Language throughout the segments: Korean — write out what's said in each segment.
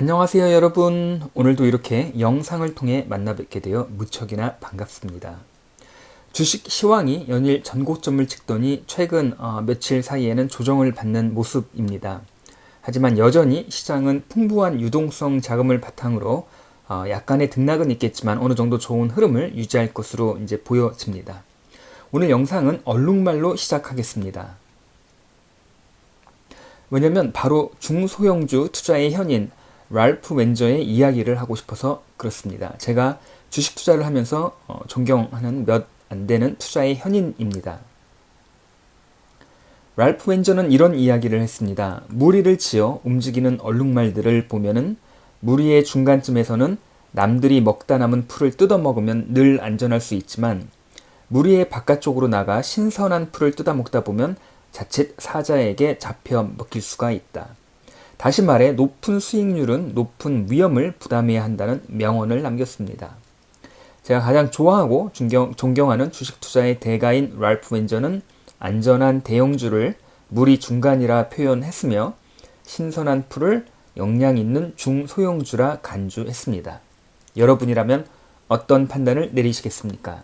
안녕하세요 여러분. 오늘도 이렇게 영상을 통해 만나 뵙게 되어 무척이나 반갑습니다. 주식 시황이 연일 전고점을 찍더니 최근 어, 며칠 사이에는 조정을 받는 모습입니다. 하지만 여전히 시장은 풍부한 유동성 자금을 바탕으로 어, 약간의 등락은 있겠지만 어느 정도 좋은 흐름을 유지할 것으로 이제 보여집니다. 오늘 영상은 얼룩말로 시작하겠습니다. 왜냐면 바로 중소형주 투자의 현인 랄프 웬저의 이야기를 하고 싶어서 그렇습니다. 제가 주식 투자를 하면서 어, 존경하는 몇 안 되는 투자의 현인입니다. 랄프 웬저는 이런 이야기를 했습니다. 무리를 지어 움직이는 얼룩말들을 보면은 무리의 중간쯤에서는 남들이 먹다 남은 풀을 뜯어 먹으면 늘 안전할 수 있지만 무리의 바깥쪽으로 나가 신선한 풀을 뜯어 먹다 보면 자칫 사자에게 잡혀 먹힐 수가 있다. 다시 말해 높은 수익률은 높은 위험을 부담해야 한다는 명언을 남겼습니다. 제가 가장 좋아하고 존경, 존경하는 주식 투자의 대가인 랄프 웬저는 안전한 대형주를 물이 중간이라 표현했으며 신선한 풀을 영양 있는 중소형주라 간주했습니다. 여러분이라면 어떤 판단을 내리시겠습니까?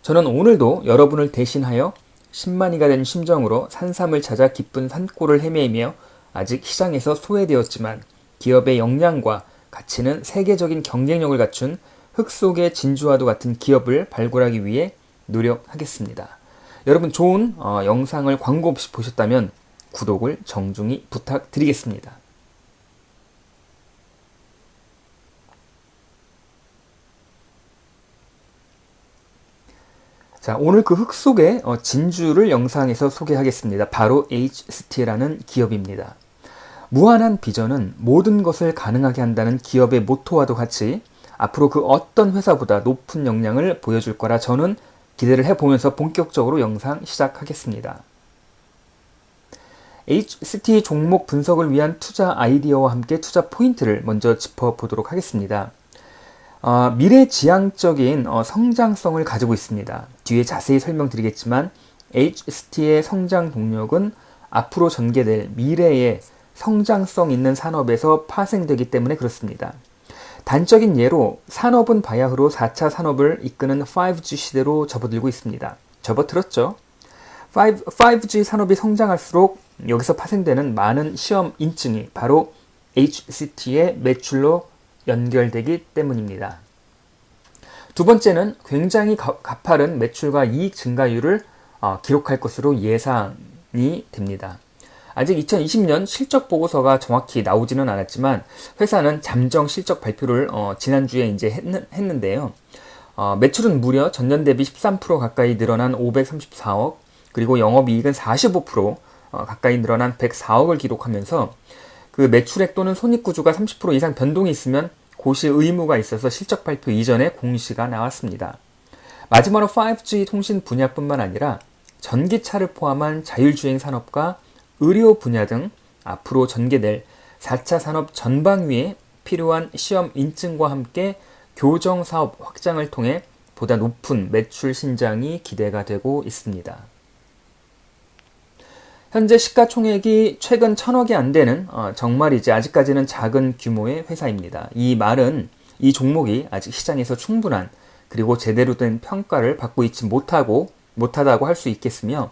저는 오늘도 여러분을 대신하여 10만이가 된 심정으로 산삼을 찾아 기쁜 산골을 헤매며 아직 시장에서 소외되었지만 기업의 역량과 가치는 세계적인 경쟁력을 갖춘 흙 속의 진주와도 같은 기업을 발굴하기 위해 노력하겠습니다. 여러분 좋은 어, 영상을 광고 없이 보셨다면 구독을 정중히 부탁드리겠습니다. 자, 오늘 그 흙 속의 어, 진주를 영상에서 소개하겠습니다. 바로 HST라는 기업입니다. 무한한 비전은 모든 것을 가능하게 한다는 기업의 모토와도 같이 앞으로 그 어떤 회사보다 높은 역량을 보여줄 거라 저는 기대를 해보면서 본격적으로 영상 시작하겠습니다. HST 종목 분석을 위한 투자 아이디어와 함께 투자 포인트를 먼저 짚어보도록 하겠습니다. 어, 미래지향적인 어, 성장성을 가지고 있습니다. 뒤에 자세히 설명드리겠지만 HST의 성장 동력은 앞으로 전개될 미래의 성장성 있는 산업에서 파생되기 때문에 그렇습니다. 단적인 예로 산업은 바야흐로 4차 산업을 이끄는 5G 시대로 접어들고 있습니다. 접어들었죠? 5, 5G 산업이 성장할수록 여기서 파생되는 많은 시험 인증이 바로 HCT의 매출로 연결되기 때문입니다. 두 번째는 굉장히 가파른 매출과 이익 증가율을 어, 기록할 것으로 예상이 됩니다. 아직 2020년 실적 보고서가 정확히 나오지는 않았지만 회사는 잠정 실적 발표를 어, 지난주에 이제 했는, 데요 어, 매출은 무려 전년 대비 13% 가까이 늘어난 534억, 그리고 영업이익은 45% 어, 가까이 늘어난 104억을 기록하면서 그 매출액 또는 손익 구조가 30% 이상 변동이 있으면 고시 의무가 있어서 실적 발표 이전에 공시가 나왔습니다. 마지막으로 5G 통신 분야뿐만 아니라 전기차를 포함한 자율주행 산업과 의료 분야 등 앞으로 전개될 4차 산업 전방위에 필요한 시험 인증과 함께 교정 사업 확장을 통해 보다 높은 매출 신장이 기대가 되고 있습니다. 현재 시가총액이 최근 천억이 안 되는 어, 정말이지 아직까지는 작은 규모의 회사입니다. 이 말은 이 종목이 아직 시장에서 충분한 그리고 제대로 된 평가를 받고 있지 못하고 못하다고 할 수 있겠으며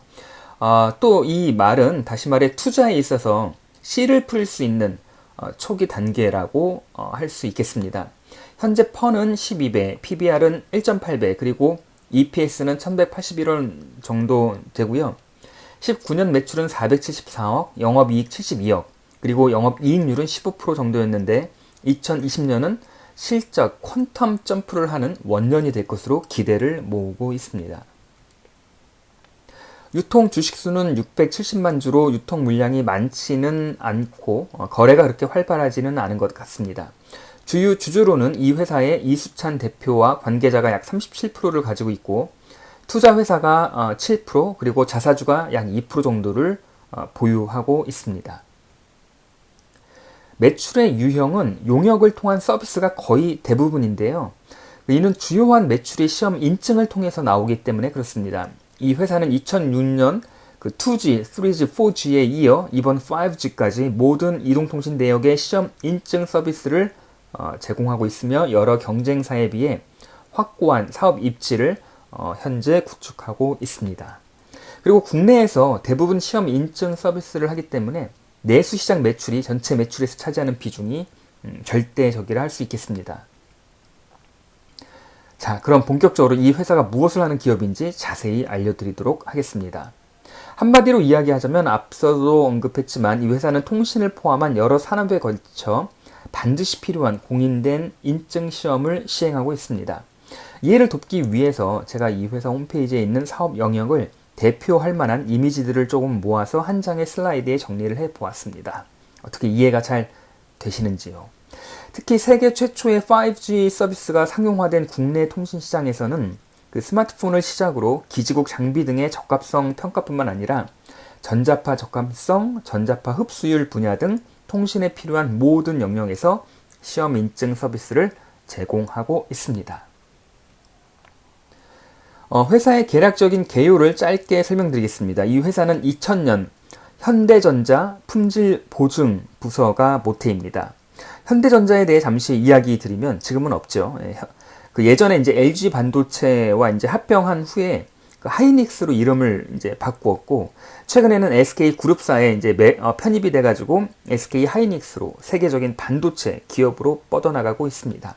어, 또이 말은 다시 말해 투자에 있어서 씨를 풀 수 있는 어, 초기 단계라고 어, 할수 있겠습니다. 현재 펀은 12배, PBR은 1.8배, 그리고 EPS는 1181원 정도 되고요. 19년 매출은 474억, 영업이익 72억, 그리고 영업이익률은 15% 정도였는데 2020년은 실적 퀀텀 점프를 하는 원년이 될 것으로 기대를 모으고 있습니다. 유통 주식수는 670만 주로 유통 물량이 많지는 않고 어, 거래가 그렇게 활발하지는 않은 것 같습니다. 주유 주주로는 이 회사의 이수찬 대표와 관계자가 약 37%를 가지고 있고 투자 회사가 7% 어, 그리고 자사주가 약 2% 정도를 어, 보유하고 있습니다. 매출의 유형은 용역을 통한 서비스가 거의 대부분인데요. 이는 주요한 매출의 시험 인증을 통해서 나오기 때문에 그렇습니다. 이 회사는 2006년 그 2G, 3G, 4G에 이어 이번 5G까지 모든 이동통신 내역의 시험 인증 서비스를 어, 제공하고 있으며 여러 경쟁사에 비해 확고한 사업 입지를 어, 현재 구축하고 있습니다. 그리고 국내에서 대부분 시험 인증 서비스를 하기 때문에 내수 시장 매출이 전체 매출에서 차지하는 비중이 음, 절대적이라 할 수 있겠습니다. 자, 그럼 본격적으로 이 회사가 무엇을 하는 기업인지 자세히 알려드리도록 하겠습니다. 한마디로 이야기하자면 앞서도 언급했지만 이 회사는 통신을 포함한 여러 산업에 걸쳐 반드시 필요한 공인된 인증 시험을 시행하고 있습니다. 이해를 돕기 위해서 제가 이 회사 홈페이지에 있는 사업 영역을 대표할 만한 이미지들을 조금 모아서 한 장의 슬라이드에 정리를 해 보았습니다. 어떻게 이해가 잘 되시는지요? 특히 세계 최초의 5G 서비스가 상용화된 국내 통신 시장에서는 그 스마트폰을 시작으로 기지국 장비 등의 적합성 평가뿐만 아니라 전자파 적합성, 전자파 흡수율 분야 등 통신에 필요한 모든 영역에서 시험 인증 서비스를 제공하고 있습니다. 어, 회사의 계략적인 개요를 짧게 설명드리겠습니다. 이 회사는 2000년 현대전자 품질 보증 부서가 모태입니다. 현대전자에 대해 잠시 이야기 드리면 지금은 없죠. 예, 그 예전에 이제 LG 반도체와 이제 합병한 후에 그 하이닉스로 이름을 이제 바꾸었고 최근에는 SK 그룹사에 이제 매, 어, 편입이 돼가지고 SK 하이닉스로 세계적인 반도체 기업으로 뻗어나가고 있습니다.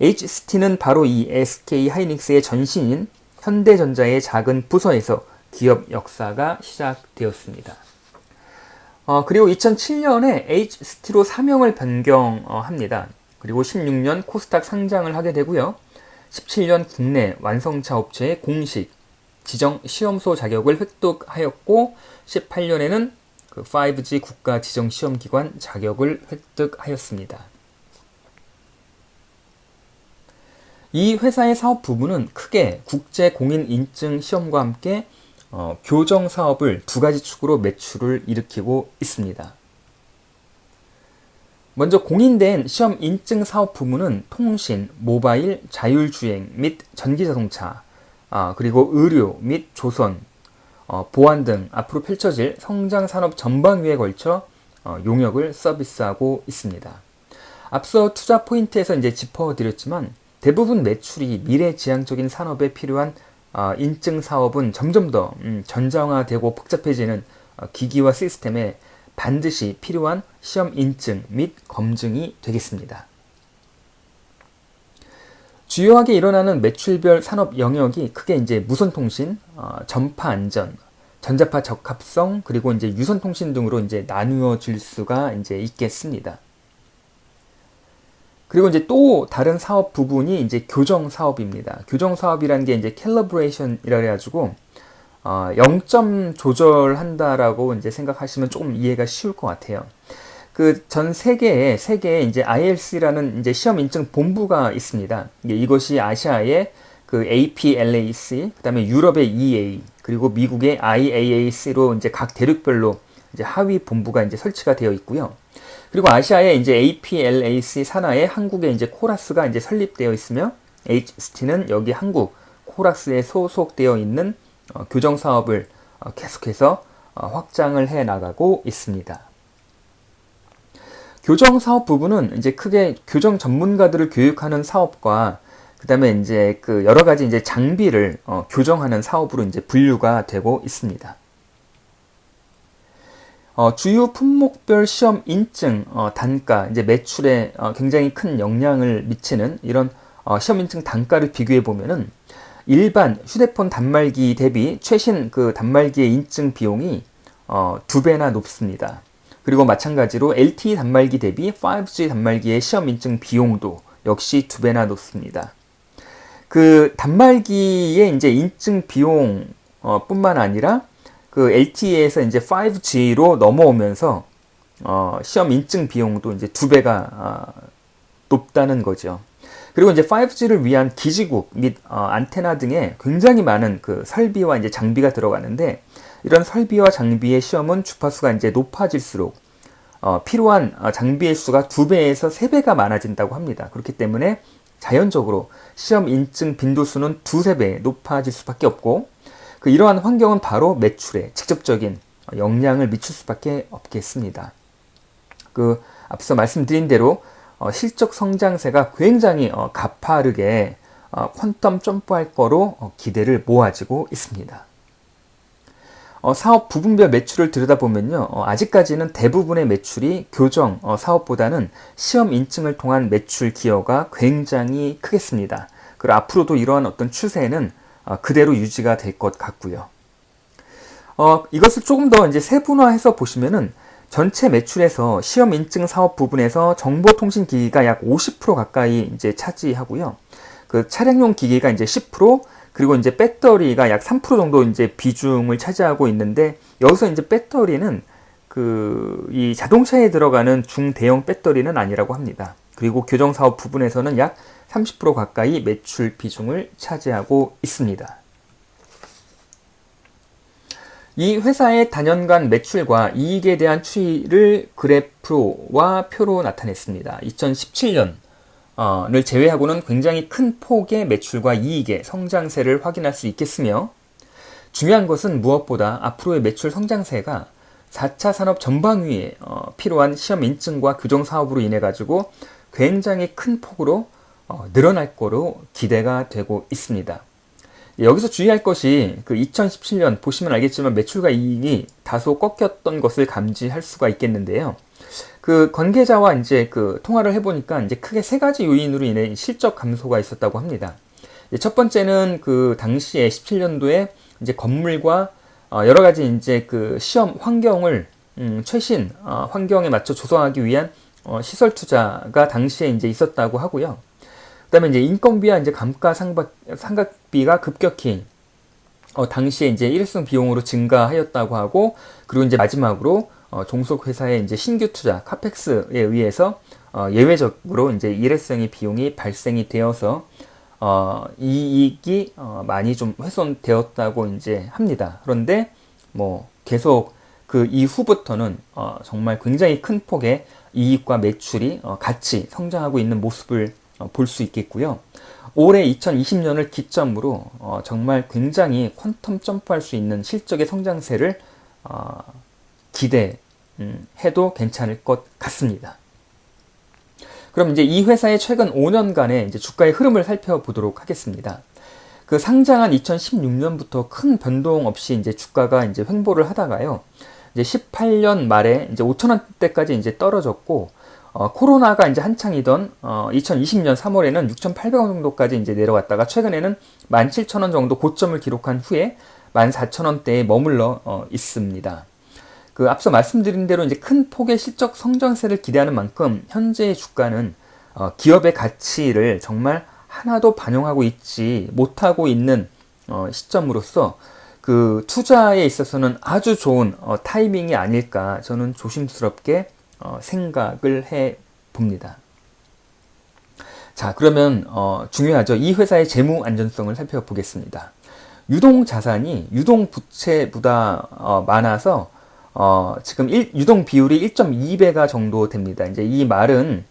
HST는 바로 이 SK 하이닉스의 전신인 현대전자의 작은 부서에서 기업 역사가 시작되었습니다. 어, 그리고 2007년에 HST로 사명을 변경합니다. 그리고 16년 코스닥 상장을 하게 되고요. 17년 국내 완성차 업체의 공식 지정 시험소 자격을 획득하였고 18년에는 그 5G 국가 지정 시험기관 자격을 획득하였습니다. 이 회사의 사업 부분은 크게 국제 공인 인증 시험과 함께 어, 교정 사업을 두 가지 축으로 매출을 일으키고 있습니다. 먼저 공인된 시험 인증 사업 부문은 통신, 모바일, 자율주행 및 전기자동차, 아, 그리고 의료 및 조선, 어, 보안 등 앞으로 펼쳐질 성장 산업 전반위에 걸쳐 어, 용역을 서비스하고 있습니다. 앞서 투자 포인트에서 이제 짚어드렸지만 대부분 매출이 미래 지향적인 산업에 필요한 어, 인증 사업은 점점 더 음, 전장화되고 복잡해지는 어, 기기와 시스템에 반드시 필요한 시험 인증 및 검증이 되겠습니다. 주요하게 일어나는 매출별 산업 영역이 크게 이제 무선통신, 어, 전파 안전, 전자파 적합성, 그리고 이제 유선통신 등으로 이제 나누어질 수가 이제 있겠습니다. 그리고 이제 또 다른 사업 부분이 이제 교정 사업입니다. 교정 사업이라는 게 이제 캘러브레이션이라 해가지고 어, 0점 조절한다라고 이제 생각하시면 조금 이해가 쉬울 것 같아요. 그 전 세계에 세계에 이제 ILC라는 이제 시험 인증 본부가 있습니다. 이것이 아시아의 그 APLAC, 그다음에 유럽의 EA, 그리고 미국의 IAAC로 이제 각 대륙별로 이제 하위 본부가 이제 설치가 되어 있고요. 그리고 아시아에 이제 APLAC 산하에 한국에 이제 코라스가 이제 설립되어 있으며 HST는 여기 한국 코라스에 소속되어 있는 어, 교정 사업을 어, 계속해서 어, 확장을 해 나가고 있습니다. 교정 사업 부분은 이제 크게 교정 전문가들을 교육하는 사업과 그다음에 이제 그 여러 가지 이제 장비를 어, 교정하는 사업으로 이제 분류가 되고 있습니다. 어, 주요 품목별 시험 인증 어, 단가 이제 매출에 굉장히 큰 영향을 미치는 이런 시험 인증 단가를 비교해 보면은 일반 휴대폰 단말기 대비 최신 그 단말기의 인증 비용이 어, 두 배나 높습니다. 그리고 마찬가지로 LTE 단말기 대비 5G 단말기의 시험 인증 비용도 역시 두 배나 높습니다. 그 단말기의 이제 인증 비용 어, 뿐만 아니라 그 LTE에서 이제 5G로 넘어오면서 어, 시험 인증 비용도 이제 두 배가 어, 높다는 거죠. 그리고 이제 5G를 위한 기지국 및 어, 안테나 등에 굉장히 많은 그 설비와 이제 장비가 들어가는데 이런 설비와 장비의 시험은 주파수가 이제 높아질수록 어, 필요한 어, 장비의 수가 두 배에서 세 배가 많아진다고 합니다. 그렇기 때문에 자연적으로 시험 인증 빈도수는 두세 배 높아질 수밖에 없고 그 이러한 환경은 바로 매출에 직접적인 영향을 미칠 수밖에 없겠습니다. 그 앞서 말씀드린 대로 어, 실적 성장세가 굉장히 어, 가파르게 어, 퀀텀 점프할 거로 어, 기대를 모아지고 있습니다. 어, 사업 부분별 매출을 들여다보면요. 어, 아직까지는 대부분의 매출이 교정 어, 사업보다는 시험 인증을 통한 매출 기여가 굉장히 크겠습니다. 그리고 앞으로도 이러한 어떤 추세는 어, 그대로 유지가 될 것 같고요. 어, 이것을 조금 더 이제 세분화해서 보시면은 전체 매출에서 시험 인증 사업 부분에서 정보통신 기기가 약 50% 가까이 이제 차지하고요. 그 차량용 기기가 이제 10% 그리고 이제 배터리가 약 3% 정도 이제 비중을 차지하고 있는데 여기서 이제 배터리는 그 이 자동차에 들어가는 중대형 배터리는 아니라고 합니다. 그리고 교정 사업 부분에서는 약 30% 가까이 매출 비중을 차지하고 있습니다. 이 회사의 단연간 매출과 이익에 대한 추이를 그래프와 표로 나타냈습니다. 2017년을 제외하고는 굉장히 큰 폭의 매출과 이익의 성장세를 확인할 수 있겠으며 중요한 것은 무엇보다 앞으로의 매출 성장세가 4차 산업 전반 위에 어, 필요한 시험 인증과 규정 사업으로 인해 가지고 굉장히 큰 폭으로 어, 늘어날 거로 기대가 되고 있습니다. 여기서 주의할 것이 그 2017년 보시면 알겠지만 매출과 이익이 다소 꺾였던 것을 감지할 수가 있겠는데요. 그 관계자와 이제 그 통화를 해보니까 이제 크게 세 가지 요인으로 인해 실적 감소가 있었다고 합니다. 첫 번째는 그 당시에 17년도에 이제 건물과 어, 여러 가지 이제 그 시험 환경을 음 최신 어, 환경에 맞춰 조성하기 위한 어, 시설 투자가 당시에 이제 있었다고 하고요. 그다음에 이제 인건비와 이제 감가 상각 상각비가 급격히 어, 당시에 이제 일회성 비용으로 증가하였다고 하고 그리고 이제 마지막으로 어, 종속 회사의 이제 신규 투자 카펙스에 의해서 어, 예외적으로 이제 일회성의 비용이 발생이 되어서 어, 이익이 어, 많이 좀 훼손되었다고 이제 합니다. 그런데 뭐 계속 그 이후부터는 어, 정말 굉장히 큰 폭의 이익과 매출이 어, 같이 성장하고 있는 모습을 어, 볼 수 있겠고요. 올해 2020년을 기점으로 어, 정말 굉장히 퀀텀 점프할 수 있는 실적의 성장세를 어, 기대해도 음, 괜찮을 것 같습니다. 그럼 이제 이 회사의 최근 5년간의 이제 주가의 흐름을 살펴보도록 하겠습니다. 그 상장한 2016년부터 큰 변동 없이 이제 주가가 이제 횡보를 하다가요. 이제 18년 말에 이제 5천 원대까지 이제 떨어졌고 어, 코로나가 이제 한창이던 어, 2020년 3월에는 6,800원 정도까지 이제 내려갔다가 최근에는 17,000원 정도 고점을 기록한 후에 14,000원대에 머물러 어, 있습니다. 그 앞서 말씀드린 대로 이제 큰 폭의 실적 성장세를 기대하는 만큼 현재의 주가는 어, 기업의 가치를 정말 하나도 반영하고 있지 못하고 있는 어, 시점으로서 그 투자에 있어서는 아주 좋은 어, 타이밍이 아닐까 저는 조심스럽게 어, 생각을 해 봅니다. 자, 그러면 어, 중요하죠. 이 회사의 재무 안전성을 살펴보겠습니다. 유동 자산이 유동 부채보다 어, 많아서 어, 지금 1, 유동 비율이 1.2배가 정도 됩니다. 이제 이 말은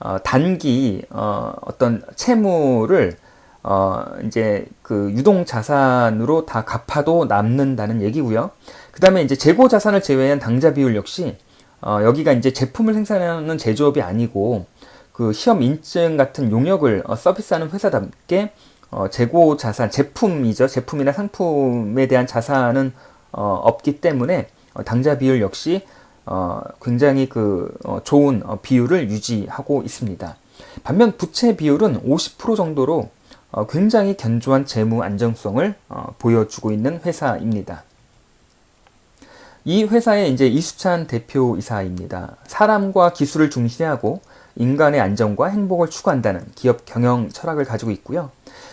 어, 단기 어, 어떤 채무를 어, 이제 그 유동 자산으로 다 갚아도 남는다는 얘기고요. 그 다음에 이제 재고 자산을 제외한 당자 비율 역시 어, 여기가 이제 제품을 생산하는 제조업이 아니고 그 시험 인증 같은 용역을 어, 서비스하는 회사답게 어, 재고 자산, 제품이죠. 제품이나 상품에 대한 자산은 어, 없기 때문에 어, 당자 비율 역시 어, 굉장히 그 어, 좋은 어, 비율을 유지하고 있습니다. 반면 부채 비율은 50% 정도로 어, 굉장히 견조한 재무 안정성을 어, 보여주고 있는 회사입니다. 이 회사의 이제 이수찬 대표이사입니다. 사람과 기술을 중시하고 인간의 안정과 행복을 추구한다는 기업 경영 철학을 가지고 있고요.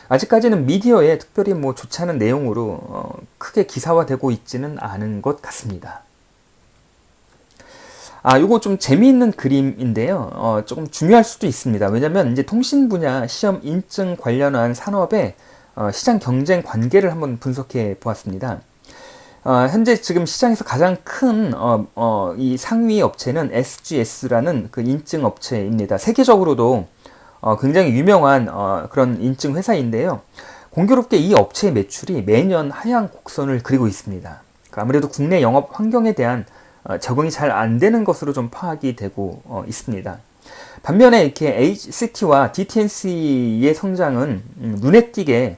아직까지는 미디어에 특별히 뭐 좋지 않은 내용으로 어, 크게 기사화되고 있지는 않은 것 같습니다. 아, 요거 좀 재미있는 그림인데요. 어, 조금 중요할 수도 있습니다. 왜냐면 이제 통신 분야 시험 인증 관련한 산업의 어, 시장 경쟁 관계를 한번 분석해 보았습니다. 어, 현재 지금 시장에서 가장 큰, 어, 어, 이 상위 업체는 SGS라는 그 인증 업체입니다. 세계적으로도 어, 굉장히 유명한 어, 그런 인증 회사인데요. 공교롭게 이 업체의 매출이 매년 하향 곡선을 그리고 있습니다. 그 아무래도 국내 영업 환경에 대한 어, 적응이 잘 안 되는 것으로 좀 파악이 되고 어, 있습니다. 반면에 이렇게 HCT와 DTNC의 성장은 음, 눈에 띄게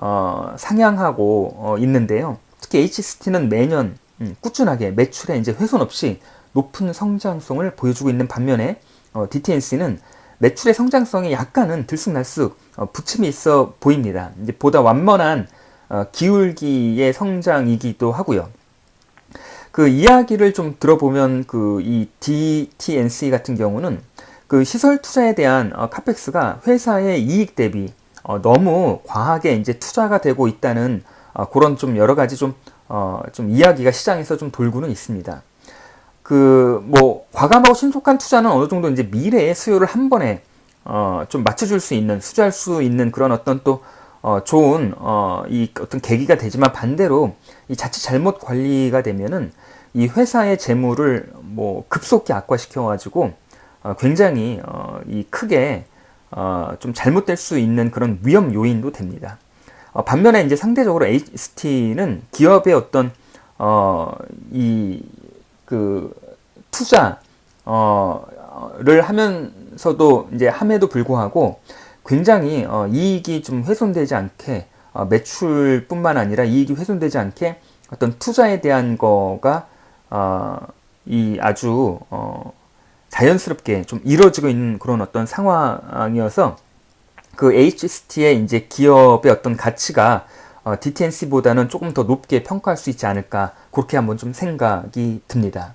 어, 상향하고 있는데요. 특히 HCT는 매년 음, 꾸준하게 매출에 이제 훼손 없이 높은 성장성을 보여주고 있는 반면에 DTNC는 매출의 성장성이 약간은 들쑥날쑥 부침이 있어 보입니다. 이제 보다 완만한 기울기의 성장이기도 하고요. 그 이야기를 좀 들어보면 그 이 DTNC 같은 경우는 그 시설 투자에 대한 어, 카펙스가 회사의 이익 대비 어, 너무 과하게 이제 투자가 되고 있다는 어, 그런 좀 여러 가지 좀, 어, 좀 이야기가 시장에서 좀 돌고는 있습니다. 그, 뭐, 과감하고 신속한 투자는 어느 정도 이제 미래의 수요를 한 번에, 어, 좀 맞춰줄 수 있는, 수주할 수 있는 그런 어떤 또, 어, 좋은, 어, 이 어떤 계기가 되지만 반대로 이 자칫 잘못 관리가 되면은 이 회사의 재물을 뭐 급속히 악화시켜가지고 어, 굉장히 어, 이 크게 어, 좀 잘못될 수 있는 그런 위험 요인도 됩니다. 어, 반면에 이제 상대적으로 HT는 기업의 어떤 어, 이 그 투자를 하면서도 이제 함에도 불구하고 굉장히 어, 이익이 좀 훼손되지 않게 어, 매출뿐만 아니라 이익이 훼손되지 않게 어떤 투자에 대한 거가 어, 이 아주 어, 자연스럽게 좀 이루어지고 있는 그런 어떤 상황이어서 그 HST의 이제 기업의 어떤 가치가 어, DTNC보다는 조금 더 높게 평가할 수 있지 않을까 그렇게 한번 좀 생각이 듭니다.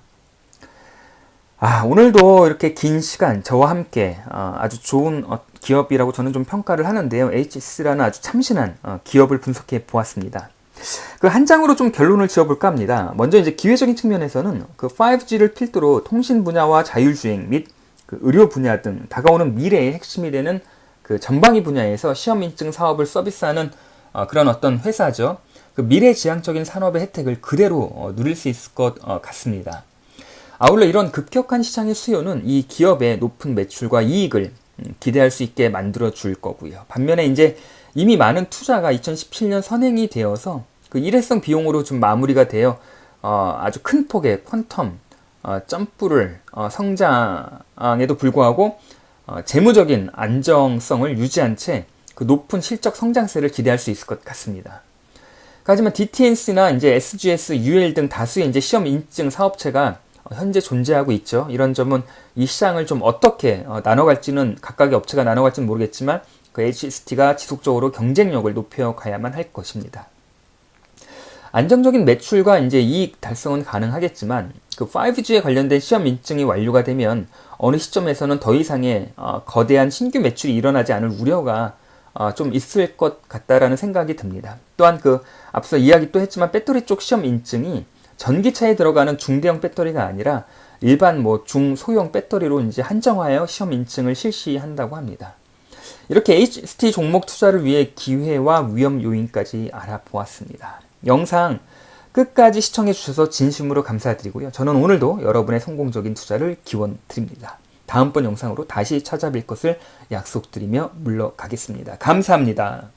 아, 오늘도 이렇게 긴 시간 저와 함께 어, 아주 좋은 어, 기업이라고 저는 좀 평가를 하는데요. HS라는 아주 참신한 어, 기업을 분석해 보았습니다. 그 한 장으로 좀 결론을 지어볼까 합니다. 먼저 이제 기회적인 측면에서는 그 5G를 필두로 통신 분야와 자율주행 및 그 의료 분야 등 다가오는 미래의 핵심이 되는 그 전방위 분야에서 시험 인증 사업을 서비스하는 어, 그런 어떤 회사죠. 그 미래지향적인 산업의 혜택을 그대로 어, 누릴 수 있을 것 어, 같습니다. 아울러 이런 급격한 시장의 수요는 이 기업의 높은 매출과 이익을 음, 기대할 수 있게 만들어 줄 거고요. 반면에 이제 이미 많은 투자가 2017년 선행이 되어서 그 일회성 비용으로 좀 마무리가 되어 어, 아주 큰 폭의 퀀텀 어, 점프를 어, 성장에도 불구하고 어, 재무적인 안정성을 유지한 채 그 높은 실적 성장세를 기대할 수 있을 것 같습니다. 하지만 DTNC나 이제 SGS, UL 등 다수의 이제 시험 인증 사업체가 현재 존재하고 있죠. 이런 점은 이 시장을 좀 어떻게 어, 나눠갈지는 각각의 업체가 나눠갈지는 모르겠지만 그 HST가 지속적으로 경쟁력을 높여가야만 할 것입니다. 안정적인 매출과 이제 이익 달성은 가능하겠지만 그 5G에 관련된 시험 인증이 완료가 되면 어느 시점에서는 더 이상의 어, 거대한 신규 매출이 일어나지 않을 우려가 어, 좀 있을 것 같다라는 생각이 듭니다. 또한 그 앞서 이야기 또 했지만 배터리 쪽 시험 인증이 전기차에 들어가는 중대형 배터리가 아니라 일반 뭐 중소형 배터리로 이제 한정하여 시험 인증을 실시한다고 합니다. 이렇게 HST 종목 투자를 위해 기회와 위험 요인까지 알아보았습니다. 영상 끝까지 시청해 주셔서 진심으로 감사드리고요. 저는 오늘도 여러분의 성공적인 투자를 기원 드립니다. 다음번 영상으로 다시 찾아뵐 것을 약속드리며 물러가겠습니다. 감사합니다.